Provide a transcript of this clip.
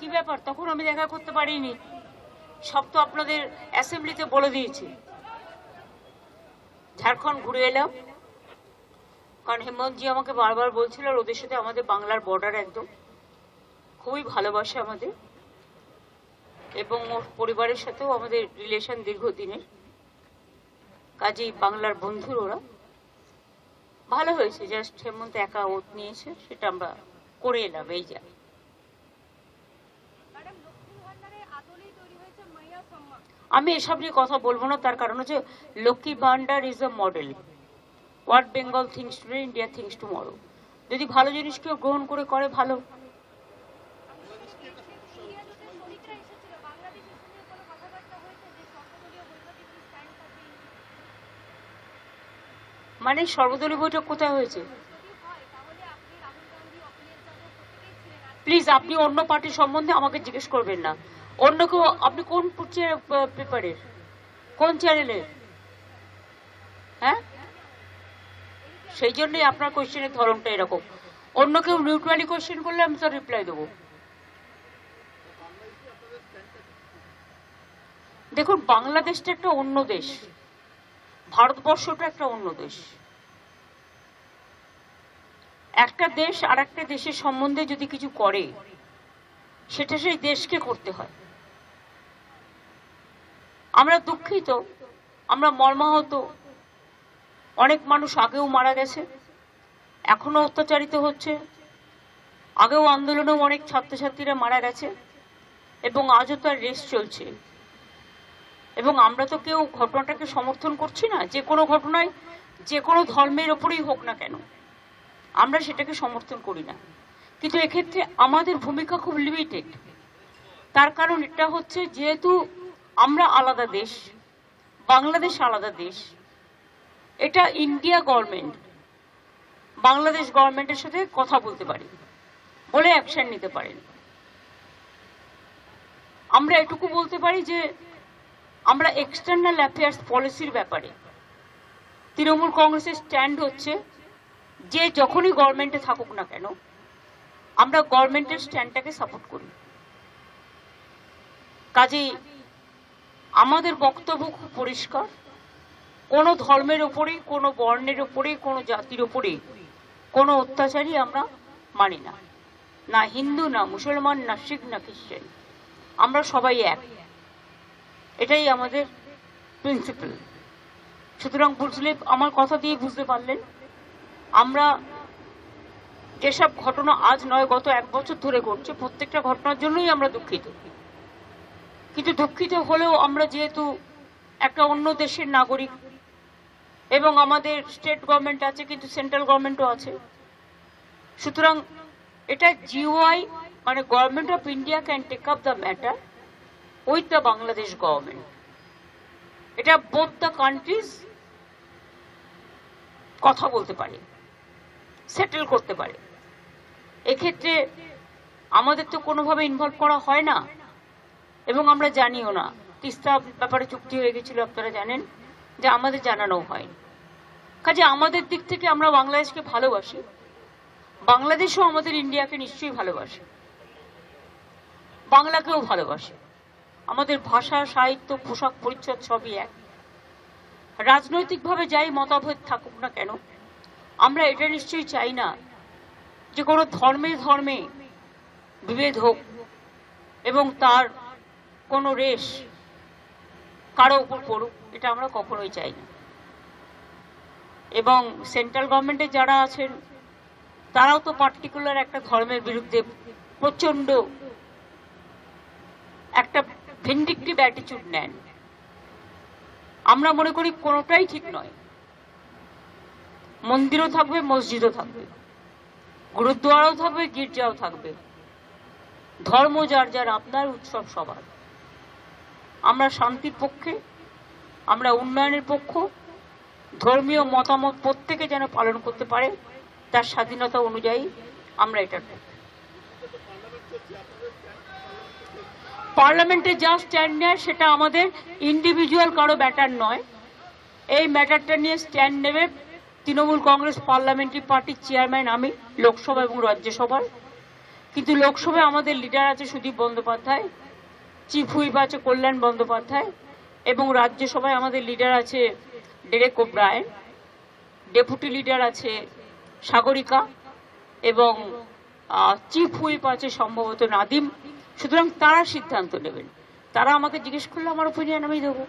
কি ব্যাপার? তখন আমি দেখা করতে পারিনি। সব তো আপনাদের অ্যাসেম্বলিতে বলে দিয়েছি। ঝাড়খণ্ড ঘুরে এলাম। কারণ হেমন্তজি আমাকে বারবার বলছিল, আর ওদের সাথে আমাদের বাংলার বর্ডার একদম। খুবই ভালোবাসে আমাদের। এবং ওর পরিবারের সাথেও আমাদের রিলেশন দীর্ঘদিনের। কাজেই বাংলার বন্ধুর ওরা। ভালো হয়েছে জাস্ট হেমন্ত একা ওত নিয়েছে, সেটা আমরা করে এলাম, এই যা। আমি এসব নিয়ে কথা বলব না, তার কারণ হচ্ছে Lakshmi Bhandar is a model what Bengal thinks today India thinks tomorrow যদি ভালো জিনিস কেউ গ্রহণ করে করে ভালো। মানে সর্বদলীয় বৈঠক কোথায় হয়েছে? হয় প্লিজ আপনি অন্য পার্টির সম্বন্ধে আমাকে জিজ্ঞেস করবেন না। অন্য কেউ, আপনি কোন পেপারের কোন চ্যানেলের হ্যাঁ? সেই জন্যই আপনার কোয়েশ্চেনের ধরনটা এরকম। অন্য কেউ নিউট্রালি কোয়েশ্চেন করলে আমি তো রিপ্লাই দেবো। দেখুন, বাংলাদেশটা একটা অন্য দেশ। ভারতবর্ষটা একটা অন্য দেশ। একটা দেশ আর একটা দেশের সম্বন্ধে যদি কিছু করে, সেটা সেই দেশকে করতে হয়। আমরা দুঃখিত, আমরা মর্মাহত। অনেক মানুষ আগেও মারা গেছে এখনও অত্যাচারিত হচ্ছে। আগেও আন্দোলনেও অনেক ছাত্রছাত্রীরা মারা গেছে, এবং আজও তার রেস চলছে। এবং আমরা তো কেউ ঘটনাটাকে সমর্থন করছি না, যে কোনো ঘটনায়, যে কোনো ধর্মের ওপরেই হোক না কেন। আমরা সেটাকে সমর্থন করি না। কিন্তু এক্ষেত্রে আমাদের ভূমিকা খুব লিমিটেড তার কারণ এটা হচ্ছে, যেহেতু আমরা আলাদা দেশ, বাংলাদেশ আলাদা দেশ, এটা ইন্ডিয়া গভর্নমেন্ট বাংলাদেশ গভর্নমেন্টের সাথে কথা বলতে পারি, বলে অ্যাকশন নিতে পারেন আমরা এটুকু বলতে পারি যে, আমরা এক্সটার্নাল অ্যাফেয়ার্স পলিসির ব্যাপারে, তৃণমূল কংগ্রেসের স্ট্যান্ড হচ্ছে, যে যখনই গভর্নমেন্টে থাকুক না কেন, আমরা গভর্নমেন্টের স্ট্যান্ডটাকে সাপোর্ট করি। কাজেই আমাদের বক্তব্য খুব পরিষ্কার। কোনো ধর্মের ওপরেই কোনো বর্ণের ওপরেই কোনো জাতির ওপরেই কোনো অত্যাচারই আমরা মানি না। না হিন্দু, না মুসলমান, না শিখ, না খ্রিস্টান। আমরা সবাই এক। এটাই আমাদের প্রিন্সিপাল সুতরাং বুঝলে, আমার কথা দিয়ে বুঝতে পারলেন। আমরা যেসব ঘটনা আজ নয়, গত এক বছর ধরে ঘটছে, প্রত্যেকটা ঘটনার জন্যই আমরা দুঃখিত। কিন্তু দুঃখিত হলেও আমরা যেহেতু একটা অন্য দেশের নাগরিক এবং আমাদের স্টেট গভর্নমেন্ট আছে, কিন্তু সেন্ট্রাল গভর্নমেন্টও আছে। সুতরাং এটা জিওআই মানে government of India can take up the matter with the Bangladesh government. এটা বোথ দ্য কান্ট্রিজ কথা বলতে পারে সেটেল করতে পারে। এক্ষেত্রে আমাদের তো কোনোভাবে ইনভলভ করা হয় না। এবং আমরা জানিও না। তিস্তা ব্যাপারে চুক্তি হয়ে গেছিল, আপনারা জানেন, যে আমাদের জানানো হয় কাজে আমাদের দিক থেকে আমরা বাংলাদেশকে ভালোবাসি। বাংলাদেশও আমাদের ইন্ডিয়াকে নিশ্চয়ই ভালোবাসে। বাংলাকেও ভালোবাসে। আমাদের ভাষা, সাহিত্য, পোশাক পরিচ্ছদ সবই এক। রাজনৈতিকভাবে যাই মতাভেদ থাকুক না কেন, আমরা এটা নিশ্চয়ই চাই না যে কোনো ধর্মে ধর্মে বিভেদ হোক এবং তার কোনো রেশ কারও উপর পড়ুক, এটা আমরা কখনোই চাই না। এবং সেন্ট্রাল গভর্নমেন্টে যারা আছেন, তারাও তো পার্টিকুলার একটা ধর্মের বিরুদ্ধে প্রচণ্ড একটা ভিন্ডিকটিভ অ্যাটিচিউড নেন। আমরা মনে করি কোনোটাই ঠিক নয়। মন্দিরও থাকবে, মসজিদও থাকবে, গুরুদ্বারাও থাকবে, গির্জাও থাকবে। ধর্ম যার যার, আপনার উৎসব সবার। আমরা শান্তির পক্ষে, আমরা উন্নয়নের পক্ষ, ধর্মীয় মতামত প্রত্যেকে যেন পালন করতে পারে, তার স্বাধীনতা অনুযায়ী আমরা এটা পার্লামেন্টে যা স্ট্যান্ড নেয় সেটা আমাদের ইন্ডিভিজুয়াল কারও ব্যাটার নয়। এই ম্যাটারটা নিয়ে স্ট্যান্ড নেবে তৃণমূল কংগ্রেস পার্লামেন্টারি পার্টির চেয়ারম্যান আমি, লোকসভা এবং রাজ্যসভার। কিন্তু লোকসভায় আমাদের লিডার আছে সুদীপ বন্দ্যোপাধ্যায়। চিফ হুইপ আছে কল্যাণ বন্দ্যোপাধ্যায় এবং রাজ্যসভায় আমাদের লিডার আছে ডেরেক ওব্রায়ন, ডেপুটি লিডার আছে সাগরিকা এবং চিফ হুইপ আছে সম্ভবত নাদিম। সুতরাং তারা সিদ্ধান্ত নেবেন। তারা আমাকে জিজ্ঞেস করলে আমার ওপিনিয়ন আমি দেবো।